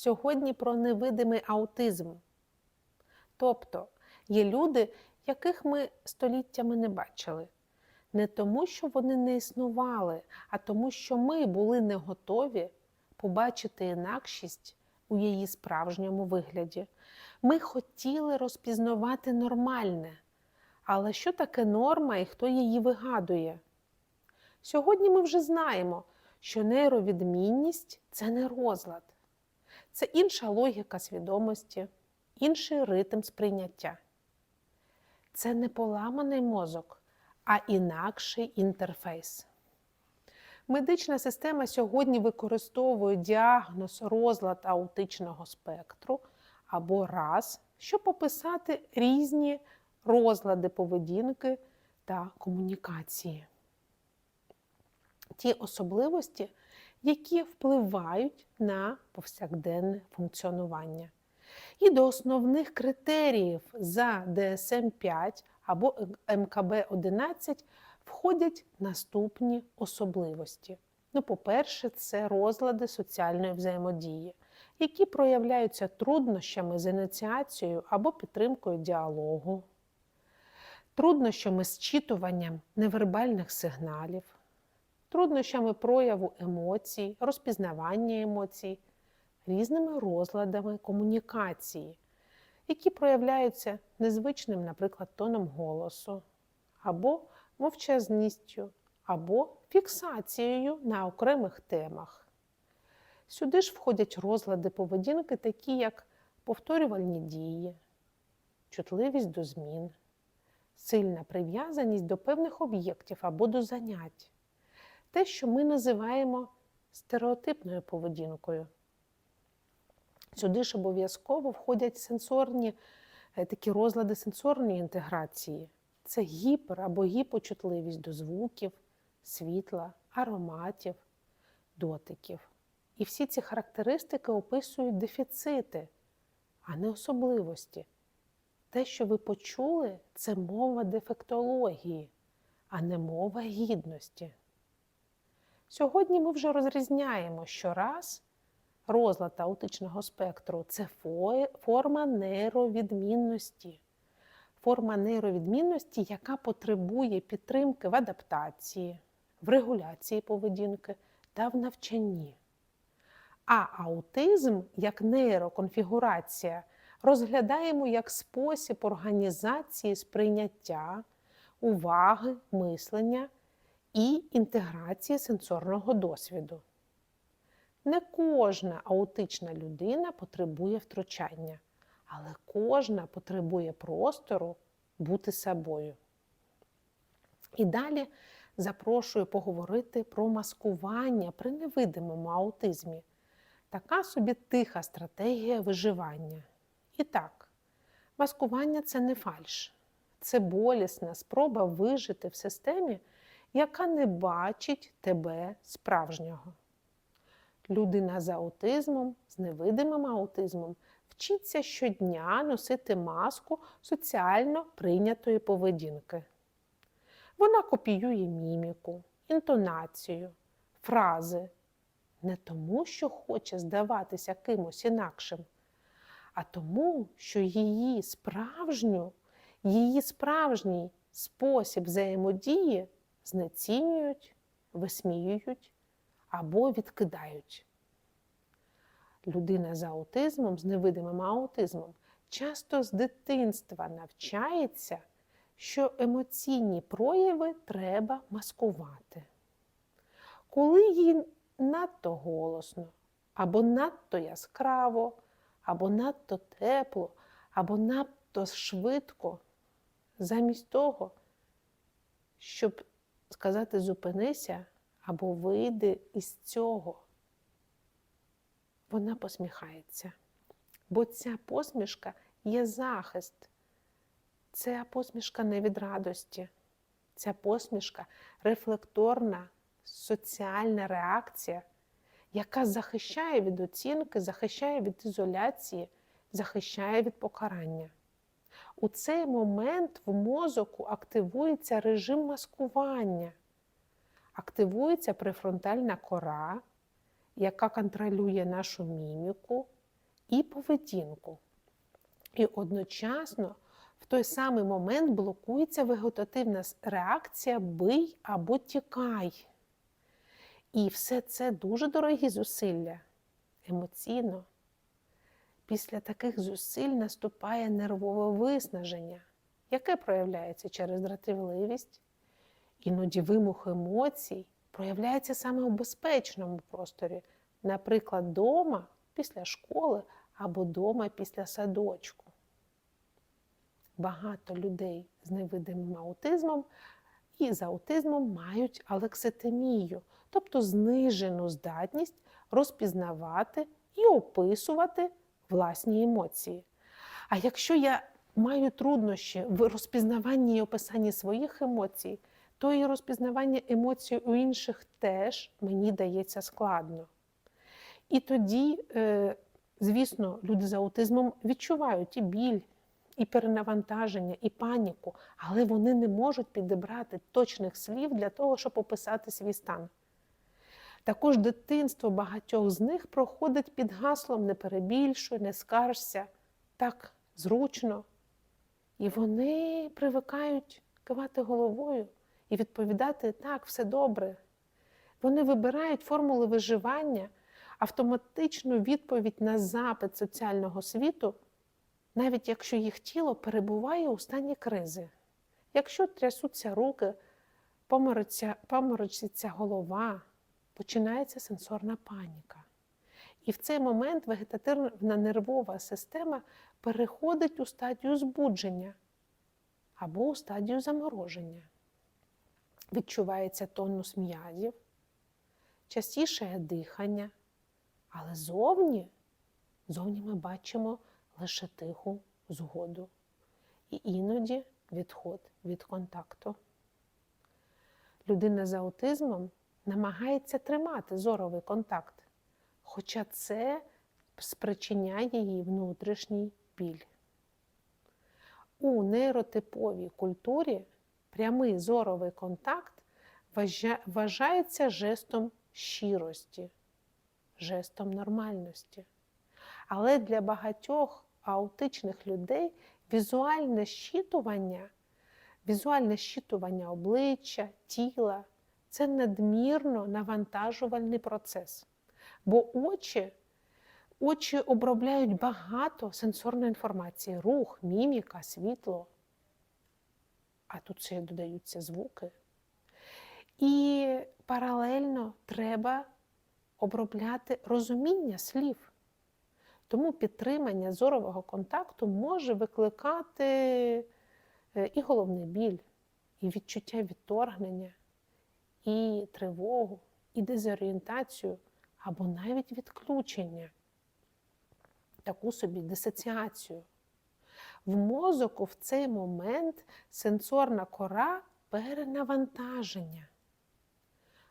сьогодні про невидимий аутизм. Тобто є люди, яких ми століттями не бачили. Не тому, що вони не існували, а тому, що ми були не готові побачити інакшість у її справжньому вигляді. Ми хотіли розпізнавати нормальне. Але що таке норма і хто її вигадує? Сьогодні ми вже знаємо, що нейровідмінність це не розлад, це інша логіка свідомості, інший ритм сприйняття. Це не поламаний мозок, а інакший інтерфейс. Медична система сьогодні використовує діагноз розлад аутичного спектру або РАС, щоб описати різні розлади поведінки та комунікації. Ті особливості, які впливають на повсякденне функціонування. І до основних критеріїв за DSM-5 або МКБ-11 входять наступні особливості. Ну, по-перше, це розлади соціальної взаємодії, які проявляються труднощами з ініціацією або підтримкою діалогу, труднощами з читуванням невербальних сигналів, труднощами прояву емоцій, розпізнавання емоцій, різними розладами комунікації, які проявляються незвичним, наприклад, тоном голосу, або мовчазністю, або фіксацією на окремих темах. Сюди ж входять розлади поведінки, такі як повторювальні дії, чутливість до змін, сильна прив'язаність до певних об'єктів або до занять, те, що ми називаємо стереотипною поведінкою. Сюди ж обов'язково входять сенсорні е, такі розлади сенсорної інтеграції. Це гіпер або гіпочутливість до звуків, світла, ароматів, дотиків. І всі ці характеристики описують дефіцити, а не особливості. Те, що ви почули, це мова дефектології, а не мова гідності. Сьогодні ми вже розрізняємо, що раз розлад аутичного спектру це форма нейровідмінності. Форма нейровідмінності, яка потребує підтримки в адаптації, в регуляції поведінки та в навчанні. А аутизм як нейроконфігурація розглядаємо як спосіб організації сприйняття, уваги, мислення і інтеграції сенсорного досвіду. Не кожна аутична людина потребує втручання, але кожна потребує простору бути собою. І далі запрошую поговорити про маскування при невидимому аутизмі. Така собі тиха стратегія виживання. І так, маскування це не фальш, це болісна спроба вижити в системі, яка не бачить тебе справжнього. Людина з аутизмом, з невидимим аутизмом вчиться щодня носити маску соціально прийнятої поведінки. Вона копіює міміку, інтонацію, фрази не тому, що хоче здаватися кимось інакшим, а тому, що її справжню, її справжній спосіб взаємодії знецінюють, висміюють або відкидають. Людина з аутизмом, з невидимим аутизмом, часто з дитинства навчається, що емоційні прояви треба маскувати. Коли їй надто голосно, або надто яскраво, або надто тепло, або надто швидко, замість того, щоб сказати зупинися або вийди із цього. Вона посміхається. Бо ця посмішка є захист. Ця посмішка не від радості. Ця посмішка рефлекторна соціальна реакція, яка захищає від оцінки, захищає від ізоляції, захищає від покарання. У цей момент в мозоку активується режим маскування, активується префронтальна кора, яка контролює нашу міміку, і поведінку. І одночасно в той самий момент блокується вегетативна реакція бий або тікай. І все це дуже дорогі зусилля емоційно. Після таких зусиль наступає нервове виснаження, яке проявляється через дратівливість, іноді вимух емоцій проявляється саме у безпечному просторі, наприклад, вдома після школи або вдома після садочку. Багато людей з невидимим аутизмом і з аутизмом мають алекситимію, тобто знижену здатність розпізнавати і описувати власні емоції. А якщо я маю труднощі в розпізнаванні і описанні своїх емоцій, то і розпізнавання емоцій у інших теж мені дається складно. І тоді, е, звісно, люди з аутизмом відчувають і біль, і перенавантаження, і паніку, але вони не можуть підібрати точних слів для того, щоб описати свій стан. Також дитинство багатьох з них проходить під гаслом не перебільшуй, не скаржся, так зручно. І вони привикають кивати головою і відповідати так, все добре. Вони вибирають формули виживання, автоматичну відповідь на запит соціального світу, навіть якщо їх тіло перебуває у стані кризи. Якщо трясуться руки, поморочиться, голова, починається сенсорна паніка. І в цей момент вегетативна нервова система переходить у стадію збудження або у стадію замороження. Відчувається тонус м'язів, частіше дихання, але зовні, зовні ми бачимо лише тиху згоду і іноді відход від контакту. Людина з аутизмом намагається тримати зоровий контакт, хоча це спричиняє їй внутрішній біль. У нейротиповій культурі прямий зоровий контакт вважається жестом щирості, жестом нормальності. Але для багатьох аутичних людей візуальне щитування, візуальне щитування обличчя, тіла це надмірно навантажувальний процес. Бо очі, очі обробляють багато сенсорної інформації: рух, міміка, світло. А тут ще додаються звуки. І паралельно треба обробляти розуміння слів. Тому підтримання зорового контакту може викликати е, і головний біль, і відчуття відторгнення, і тривогу, і дезорієнтацію, або навіть відключення, таку собі дисоціацію. В мозоку в цей момент сенсорна кора перенавантаження.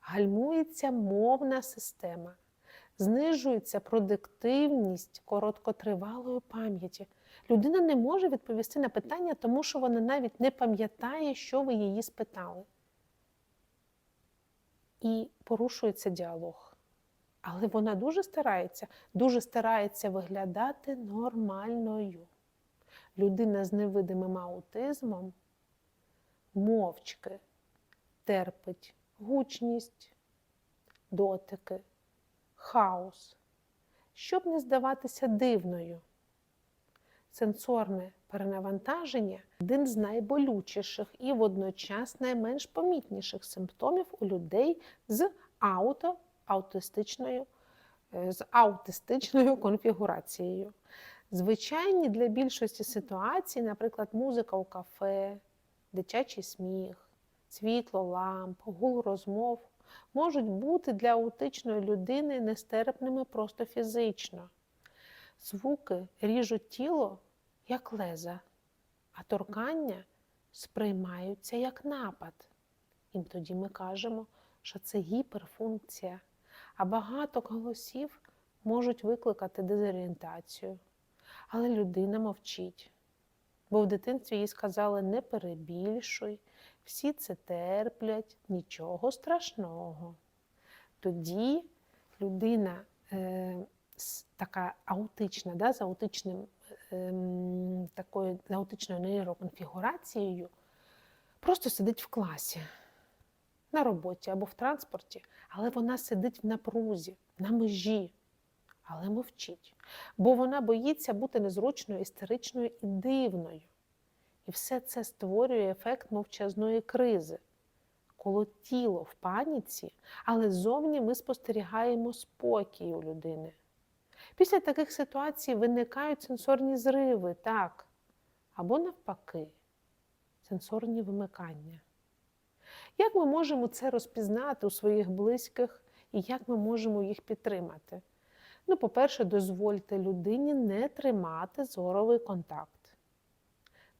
Гальмується мовна система, знижується продуктивність короткотривалої пам'яті. Людина не може відповісти на питання, тому що вона навіть не пам'ятає, що ви її спитали. І порушується діалог. Але вона дуже старається, дуже старається виглядати нормальною. Людина з невидимим аутизмом мовчки терпить гучність, дотики, хаос, щоб не здаватися дивною. Сенсорне перенавантаження один з найболючіших і водночас найменш помітніших симптомів у людей з ауто аутистичною, е, з аутистичною конфігурацією. Звичайні для більшості ситуацій, наприклад, музика у кафе, дитячий сміх, світло ламп, гул розмов, можуть бути для аутичної людини нестерпними просто фізично. Звуки ріжуть тіло як леза, а торкання сприймаються як напад. І тоді ми кажемо, що це гіперфункція, а багато голосів можуть викликати дезорієнтацію. Але людина мовчить. Бо в дитинстві їй сказали не перебільшуй, всі це терплять, нічого страшного. Тоді людина е, така аутична, да, з аутичним, ем, такою з аутичною нейроконфігурацією, просто сидить в класі, на роботі або в транспорті, але вона сидить в напрузі, на межі, але мовчить. Бо вона боїться бути незручною, істеричною і дивною. І все це створює ефект мовчазної кризи, коли тіло в паніці, але зовні ми спостерігаємо спокій у людини. Після таких ситуацій виникають сенсорні зриви, так, або навпаки, сенсорні вимикання. Як ми можемо це розпізнати у своїх близьких і як ми можемо їх підтримати? Ну, по-перше, дозвольте людині не тримати зоровий контакт.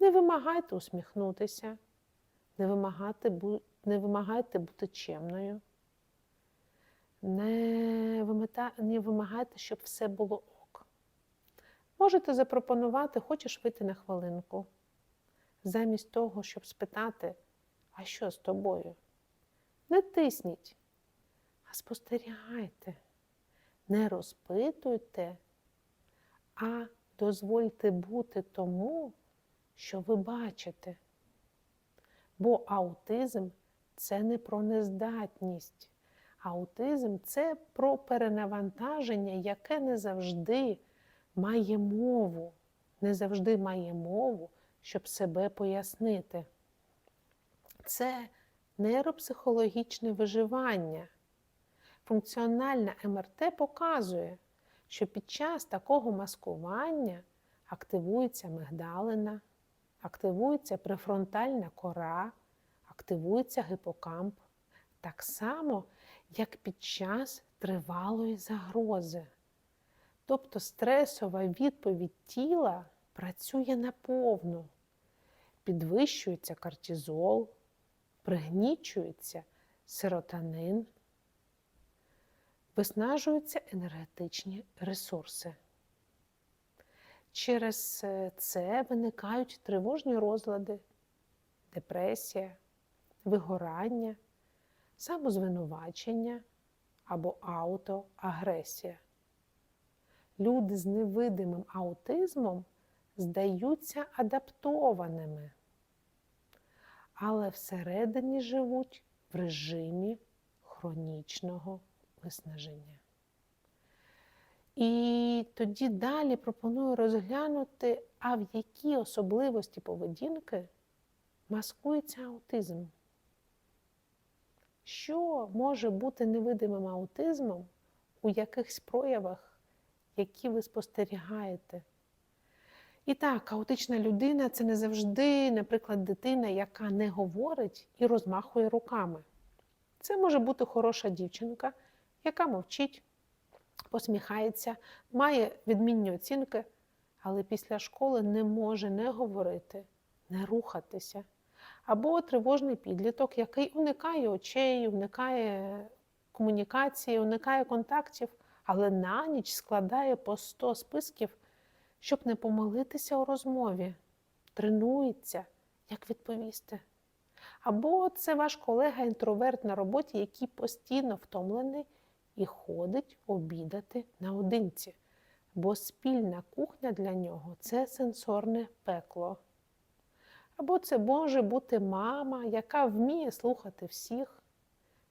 Не вимагайте усміхнутися, не вимагайте, не вимагайте бути чемною, не, не вимагайте, щоб все було ок. Можете запропонувати, хочеш вийти на хвилинку, замість того, щоб спитати, а що з тобою? Не тисніть, а спостерігайте, не розпитуйте, а дозвольте бути тому, що ви бачите. Бо аутизм це не про нездатність. Аутизм це про перенавантаження, яке не завжди має мову, не завжди має мову, щоб себе пояснити. Це нейропсихологічне виживання. Функціональна МРТ показує, що під час такого маскування активується мигдалина, активується префронтальна кора, активується гипокамп, так само, як під час тривалої загрози. Тобто стресова відповідь тіла працює наповну, підвищується кортизол, пригнічується серотонин, виснажуються енергетичні ресурси. Через е, це виникають тривожні розлади, депресія, вигорання, самозвинувачення або аутоагресія. Люди з невидимим аутизмом здаються адаптованими, але всередині живуть в режимі хронічного виснаження. І тоді далі пропоную розглянути, а в які особливості поведінки маскується аутизм. Що може бути невидимим аутизмом у якихось проявах, які ви спостерігаєте? І так, аутична людина це не завжди, наприклад, дитина, яка не говорить і розмахує руками. Це може бути хороша дівчинка, яка мовчить, посміхається, має відмінні оцінки, але після школи не може не говорити, не рухатися. Або тривожний підліток, який уникає очей, уникає комунікації, уникає контактів, але на ніч складає по 100 списків, щоб не помилитися у розмові, тренується, як відповісти. Або це ваш колега-інтроверт на роботі, який постійно втомлений і ходить обідати наодинці, бо спільна кухня для нього це сенсорне пекло. Або це може бути мама, яка вміє слухати всіх,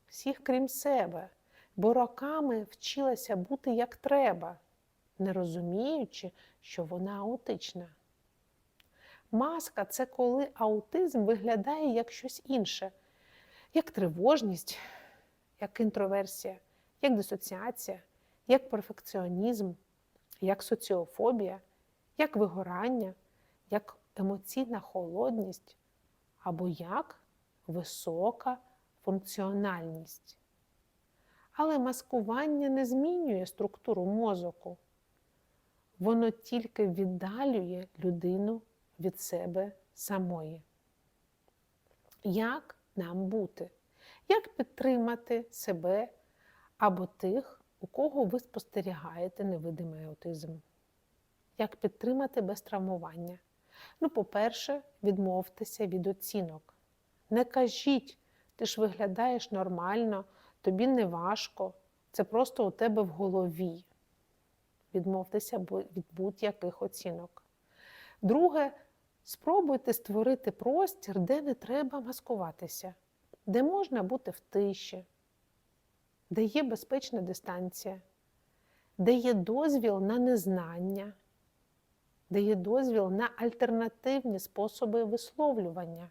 всіх крім себе, бо роками вчилася бути як треба, не розуміючи, що вона аутична. Маска це коли аутизм виглядає як щось інше, як тривожність, як інтроверсія, як дисоціація, як перфекціонізм, як соціофобія, як вигорання, як емоційна холодність або як висока функціональність. Але маскування не змінює структуру мозоку. Воно тільки віддалює людину від себе самої. Як нам бути? Як підтримати себе або тих, у кого ви спостерігаєте невидимий аутизм? Як підтримати без травмування? Ну, по-перше, відмовтеся від оцінок. Не кажіть, ти ж виглядаєш нормально, тобі не важко, це просто у тебе в голові. відмовтеся від будь-яких оцінок. Друге, спробуйте створити простір, де не треба маскуватися, де можна бути в тиші, де є безпечна дистанція, де є дозвіл на незнання, де є дозвіл на альтернативні способи висловлювання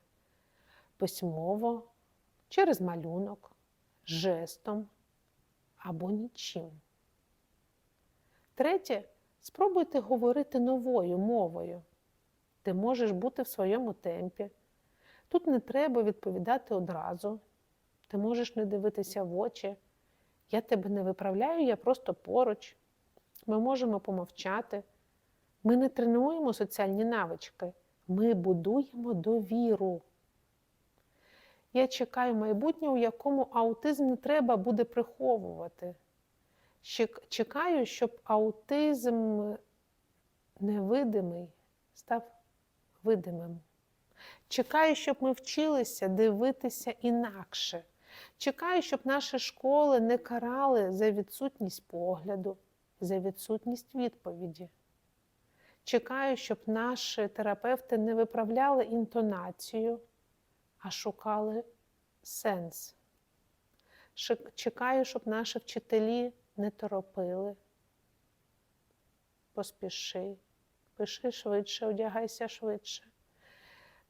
письмово, через малюнок, жестом або нічим. Третє, спробуйте говорити новою мовою. Ти можеш бути в своєму темпі. Тут не треба відповідати одразу. Ти можеш не дивитися в очі. Я тебе не виправляю, я просто поруч. Ми можемо помовчати. Ми не тренуємо соціальні навички, ми будуємо довіру. Я чекаю майбутнє, у якому аутизм не треба буде приховувати. Чекаю, щоб аутизм невидимий став видимим. Чекаю, щоб ми вчилися дивитися інакше. Чекаю, щоб наші школи не карали за відсутність погляду, за відсутність відповіді. Чекаю, щоб наші терапевти не виправляли інтонацію, а шукали сенс. Чекаю, щоб наші вчителі не торопили. Поспіши, пиши швидше, одягайся швидше.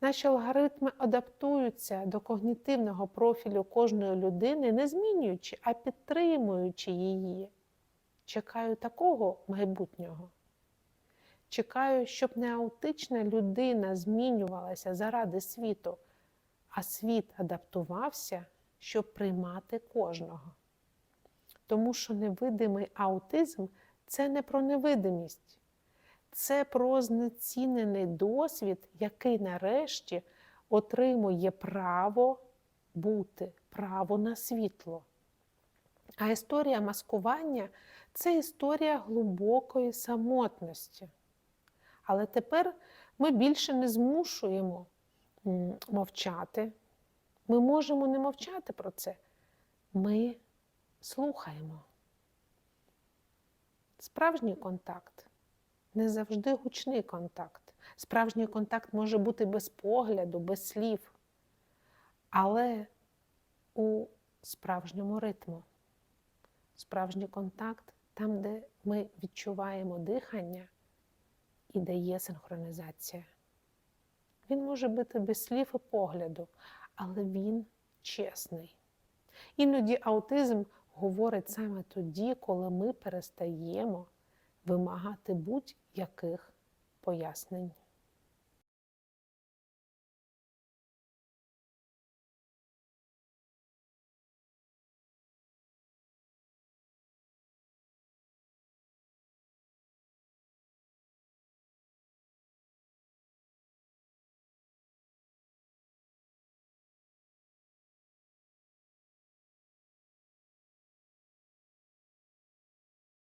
Наші алгоритми адаптуються до когнітивного профілю кожної людини, не змінюючи, а підтримуючи її. Чекаю такого майбутнього. Чекаю, щоб не аутична людина змінювалася заради світу, а світ адаптувався, щоб приймати кожного. Тому що невидимий аутизм це не про невидимість, це про знецінений досвід, який нарешті отримує право бути, право на світло. А історія маскування це історія глибокої самотності. Але тепер ми більше не змушуємо мовчати. Ми можемо не мовчати про це. Ми слухаємо. Справжній контакт не завжди гучний контакт. Справжній контакт може бути без погляду, без слів, але у справжньому ритму. Справжній контакт там, де ми відчуваємо дихання і дає синхронізація. Він може бути без слів і погляду, але він чесний. Іноді аутизм говорить саме тоді, коли ми перестаємо вимагати будь-яких пояснень.